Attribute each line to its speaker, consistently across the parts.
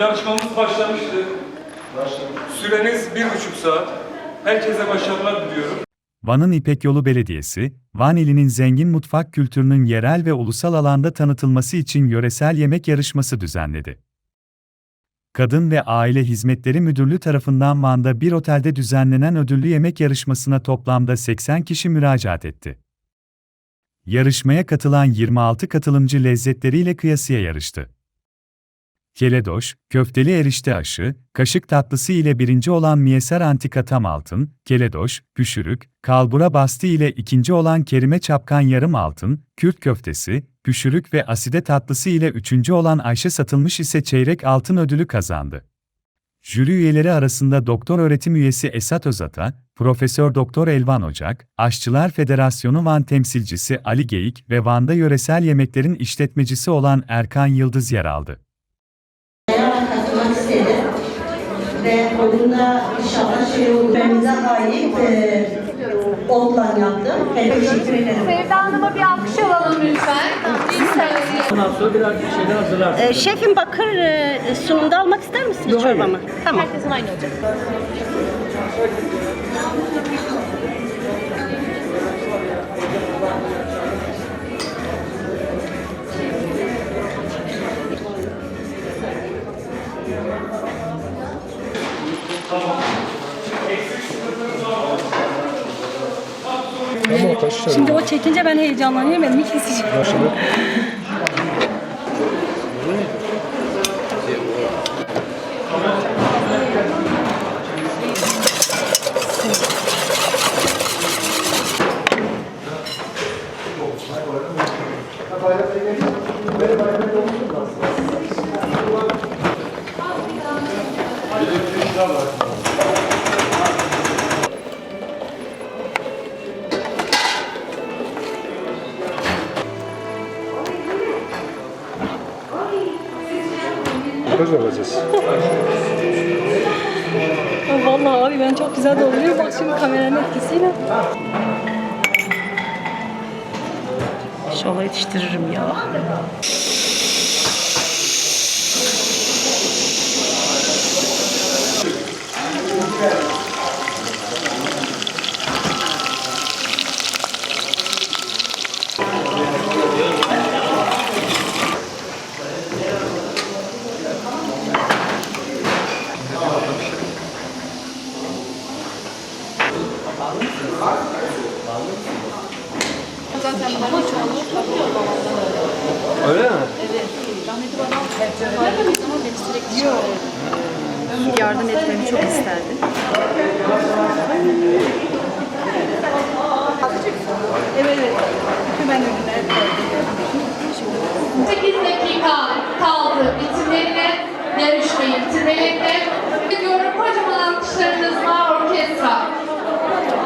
Speaker 1: Yarışmamız başlamıştı. Süreniz bir buçuk saat. Herkese başarılar diliyorum.
Speaker 2: Van'ın İpek Yolu Belediyesi, Van ilinin zengin mutfak kültürünün yerel ve ulusal alanda tanıtılması için yöresel yemek yarışması düzenledi. Kadın ve Aile Hizmetleri Müdürlüğü tarafından Van'da bir otelde düzenlenen ödüllü yemek yarışmasına toplamda 80 kişi müracaat etti. Yarışmaya katılan 26 katılımcı lezzetleriyle kıyasıya yarıştı. Keledoş, köfteli erişte aşı, kaşık tatlısı ile birinci olan Miyeser Antika Tam Altın, Keledoş, Püşürük, Kalbura Bastı ile ikinci olan Kerime Çapkan Yarım Altın, Kürt köftesi, Püşürük ve Aside tatlısı ile üçüncü olan Ayşe Satılmış ise çeyrek altın ödülü kazandı. Jüri üyeleri arasında doktor öğretim üyesi Esat Özata, Profesör Doktor Elvan Ocak, Aşçılar Federasyonu Van temsilcisi Ali Geyik ve Van'da yöresel yemeklerin işletmecisi olan Erkan Yıldız yer aldı.
Speaker 3: Ve oyunda inşallah şey oldu. Ben bize ait e, otla yaptım. Çok teşekkür ederim.
Speaker 4: Sevda Hanım'a bir alkış alalım lütfen.
Speaker 5: Ondan sonra biraz bir şeyler hazırlarsın.
Speaker 6: Ee, şefim bakır e, sunumda almak ister misiniz çorbamı? Tamam.
Speaker 4: Herkesin aynı olacak.
Speaker 7: Ben heyecanlanıyorum. Elimi keseceğim.
Speaker 8: Bakacağız
Speaker 7: İnşallah yetiştiririm ya.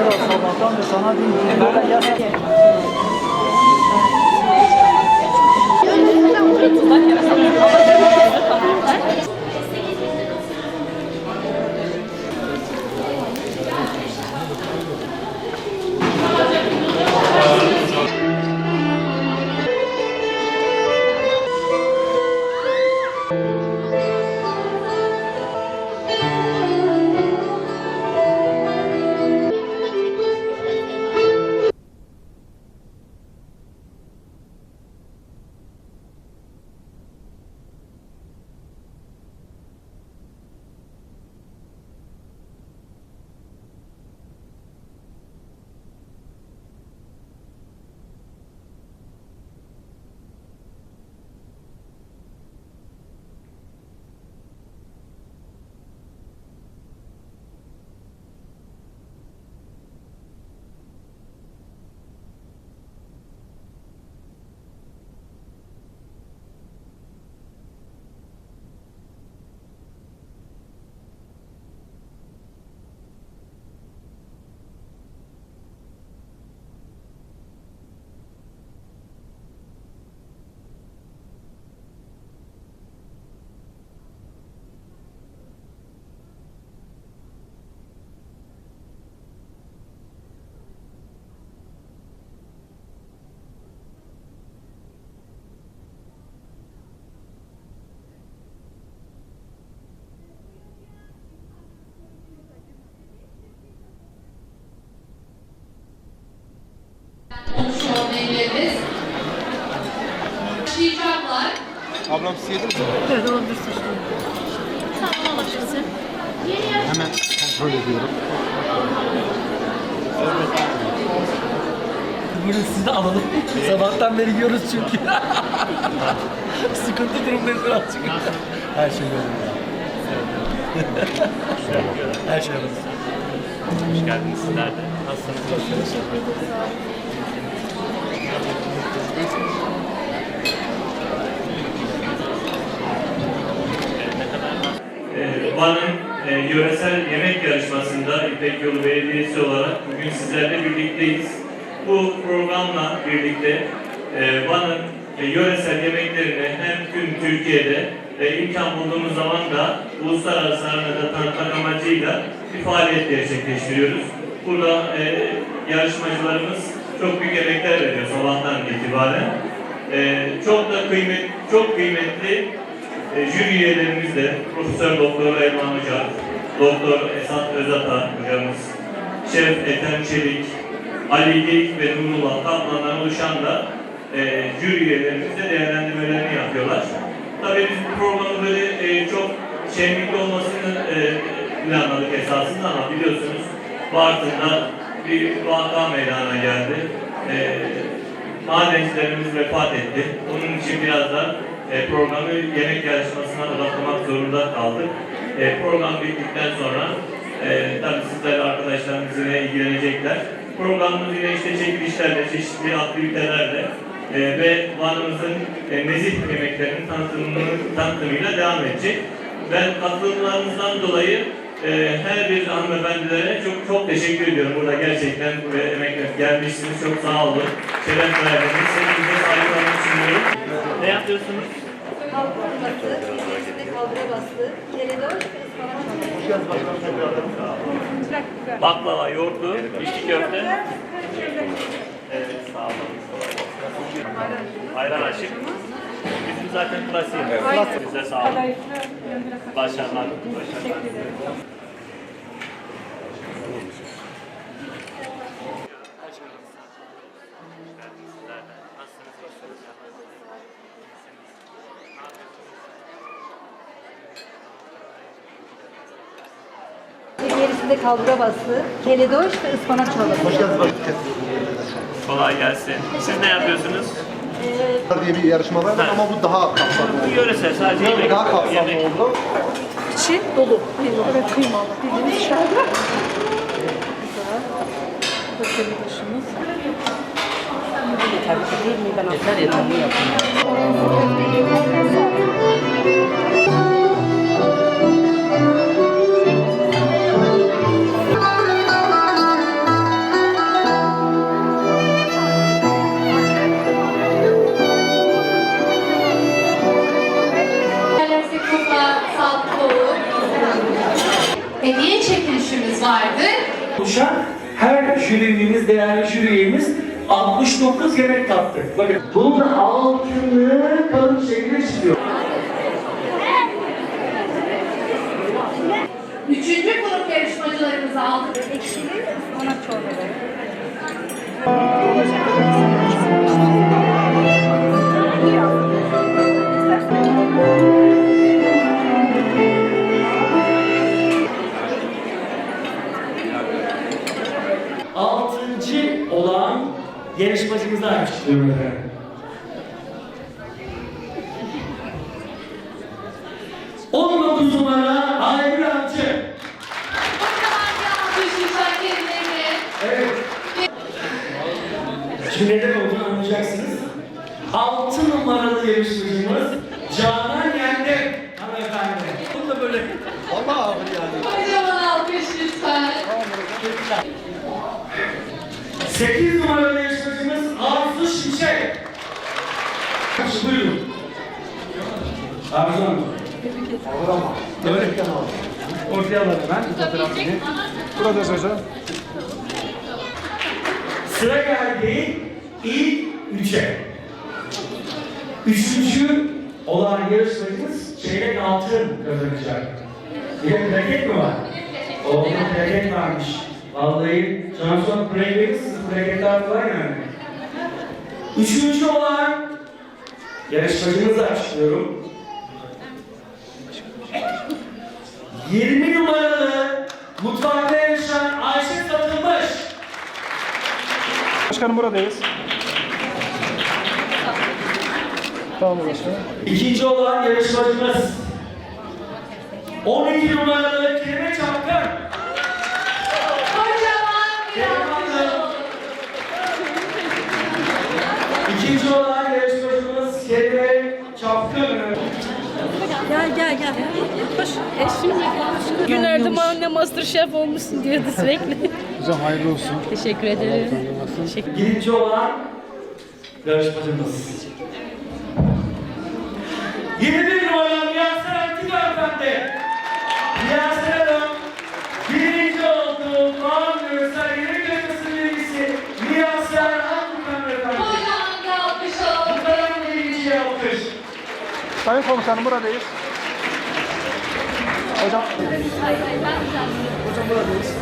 Speaker 9: Kral
Speaker 5: sabahtan da sana diyeyim ki böyle yasak.
Speaker 7: Thank you.
Speaker 10: Ablam siz yediniz mi?
Speaker 11: Evet olabilirsin.
Speaker 12: Tamam alabilirsin.
Speaker 10: Hemen kontrol ediyorum.
Speaker 13: Buyurun sizi de alalım. Sabahtan beri yiyoruz çünkü. Sıkıntı durumdayız birazcık. Her şey yolunda. Her şey yolunda. Hoş geldiniz sizler de. Nasılsınız?
Speaker 8: Ee, Van'ın e, yöresel yemek yarışmasında İpek Yolu Belediyesi olarak bugün sizlerle birlikteyiz. Bu programla birlikte e, Van'ın e, yöresel yemeklerini hem tüm Türkiye'de ve imkan bulduğumuz zaman da uluslararası arenada tanıtmak amacıyla bir faaliyet gerçekleştiriyoruz. Burada e, yarışmacılarımız çok büyük emekler veriyor sabahtan itibaren. E, çok da kıymet, çok kıymetli e, jüri üyelerimiz de Profesör Doktor Erman Hoca, Doktor Esat Özata hocamız, Şef Ethem Çelik, Ali Geyik ve Nurullah Kaplan'dan oluşan da e, jüri üyelerimiz de değerlendirmelerini yapıyorlar. Tabii biz bu programı böyle e, çok şenlikli olmasını e, planladık esasında ama biliyorsunuz Bartın'da bir vaka meydana geldi. E, madencilerimiz vefat etti. Onun için biraz da e, programı yemek yarışmasına odaklamak zorunda kaldık. E, program bittikten sonra e, tabii sizler arkadaşlarımız yine ilgilenecekler. Programımız yine işte çekilişlerle, çeşitli aktivitelerle e, ve Van'ımızın e, nezih yemeklerinin tanıtımını, tanıtımıyla devam edecek. Ben katılımlarınızdan dolayı e, her bir hanımefendilere çok çok teşekkür ediyorum. Burada gerçekten buraya emek gelmişsiniz. Çok sağ olun. Şeref verdiniz. Hepinize saygılarımı sunuyorum. Ne yapıyorsunuz? Baklava, yoğurtlu, içli köfte. Evet, sağ olun. Ayran açık. Bizim zaten klasiğimiz. Evet. Size sağ olun. Başarılar. Başarılar.
Speaker 14: Gerisinde kalbura bastı, keledoş ve ıspanak çorbası.
Speaker 8: Kolay gelsin. Siz ne yapıyorsunuz?
Speaker 15: diye bir yarışma var ama bu daha kapsamlı
Speaker 8: Bu yöresel sadece yemek.
Speaker 15: Daha kapsamlı
Speaker 8: yemek.
Speaker 15: oldu.
Speaker 11: İçi dolu. Evet kıymalı. Bildiğiniz şarkı. Güzel. Bakın başımız.
Speaker 7: Ailemize
Speaker 13: değerli jüri üyemiz 69 yemek tattı. Bakın bunun altını yarışmacımızı açıklıyorum efendim. 19 numara Aygül Avcı.
Speaker 7: Kocaman bir alkış lütfen kendilerine.
Speaker 13: Evet. Şimdi neden olduğunu anlayacaksınız. 6 numaralı yarışmacımız Canan Yendem hanımefendi. Bunu da böyle
Speaker 15: Vallahi ağır yani.
Speaker 7: Kocaman alkış lütfen.
Speaker 13: 8 numaralı yarışmacımız Arzu Şimşek. Buyurun. Arzu Hanım. Öyle. Ortaya alalım ben. Fotoğrafını.
Speaker 15: Burada hocam.
Speaker 13: Sıra geldi ilk üçe. Üçüncü olan yarışmacımız çeyrek altın kazanacak. Bir de plaket mi var? Oğlum plaket varmış. Vallahi Johnson plaketi, plaketler var yani. Üçüncü olan
Speaker 5: yarışmacımızı açıklıyorum. 20 numaralı mutfakta yarışan Ayşe Satılmış.
Speaker 16: Başkanım buradayız. Tamam başkanım.
Speaker 5: İkinci olan yarışmacımız 12 numaralı Kerime Çapkın.
Speaker 9: Kocaman bir alkış olun.
Speaker 5: İkinci olan yarışmacımız Kerime Çapkın.
Speaker 7: Gel gel. Hoş. Eşim Günlerde bana ne Masterchef olmuşsun diyordu sürekli.
Speaker 16: Hocam hayırlı olsun.
Speaker 7: Teşekkür ederim. Teşekkür
Speaker 5: Birinci olan yarışmacımız. 21 numaralı Miyasir Antik Hanımefendi. Miyasir Hanım birinci oldu. Kaan Görsel Yeni Gökyüzü Miyasir Antik Hanımefendi.
Speaker 9: Kocaman bir alkış olun.
Speaker 5: Muhtarım birinciye alkış.
Speaker 16: Sayın komutanım buradayız. Hocam. Ederim. Hocam buradayız.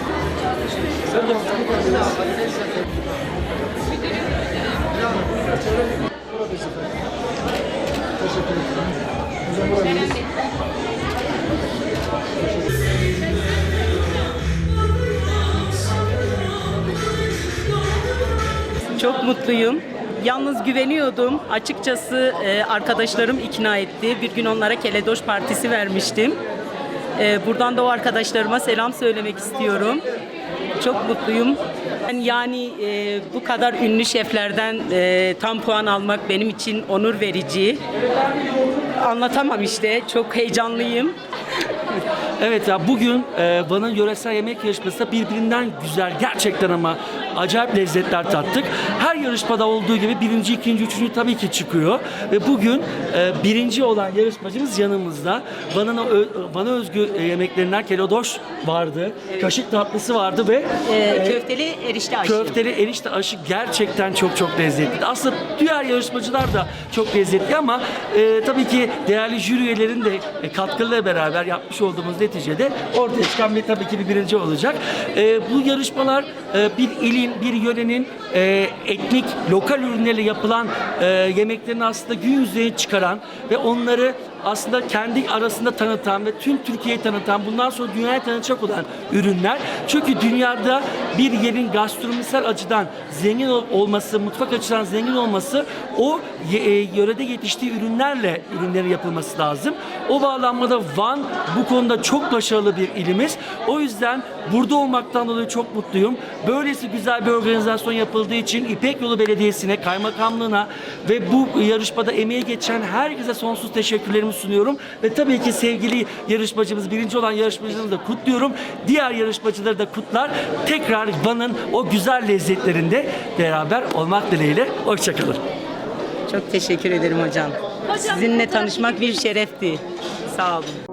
Speaker 11: Çok mutluyum. Yalnız güveniyordum. Açıkçası e, arkadaşlarım ikna etti. Bir gün onlara Keledoş Partisi vermiştim. E, buradan da o arkadaşlarıma selam söylemek istiyorum. Çok mutluyum. Yani e, bu kadar ünlü şeflerden e, tam puan almak benim için onur verici. Anlatamam işte. Çok heyecanlıyım.
Speaker 13: Evet ya bugün e, Van'ın yöresel yemek yarışmasında birbirinden güzel gerçekten ama acayip lezzetler tattık. Her yarışmada olduğu gibi birinci, ikinci, üçüncü tabii ki çıkıyor. Ve bugün e, birinci olan yarışmacımız yanımızda. Van'ın ö- Van'a özgü e, yemeklerinden kelodoş vardı. Kaşık tatlısı vardı ve
Speaker 11: E, köfteli erişte aşı.
Speaker 13: Köfteli erişte aşı gerçekten çok çok lezzetli. Aslında diğer yarışmacılar da çok lezzetli ama e, tabii ki değerli jüri üyelerin de e, katkılarıyla beraber yapmış olduğumuz neticede ortaya çıkan bir tabii ki bir birinci olacak. E, bu yarışmalar e, bir ilin, bir yörenin e, etnik, lokal ürünlerle yapılan e, yemeklerini aslında gün yüzeye çıkaran ve onları aslında kendi arasında tanıtan ve tüm Türkiye'yi tanıtan, bundan sonra dünyaya tanıtacak olan ürünler. Çünkü dünyada bir yerin gastronomisel açıdan zengin ol- olması, mutfak açıdan zengin olması o e, yörede yetiştiği ürünlerle ürünlerin yapılması lazım. O bağlamda Van bu konuda çok başarılı bir ilimiz. O yüzden burada olmaktan dolayı çok mutluyum. Böylesi güzel bir organizasyon yapıldığı için İpek Yolu Belediyesi'ne, kaymakamlığına ve bu yarışmada emeği geçen herkese sonsuz teşekkürlerimi sunuyorum. Ve tabii ki sevgili yarışmacımız, birinci olan yarışmacımızı da kutluyorum. Diğer yarışmacıları da kutlar. Tekrar Van'ın o güzel lezzetlerinde beraber olmak dileğiyle. Hoşçakalın.
Speaker 11: Çok teşekkür ederim hocam. Sizinle tanışmak bir şerefti. Sağ olun.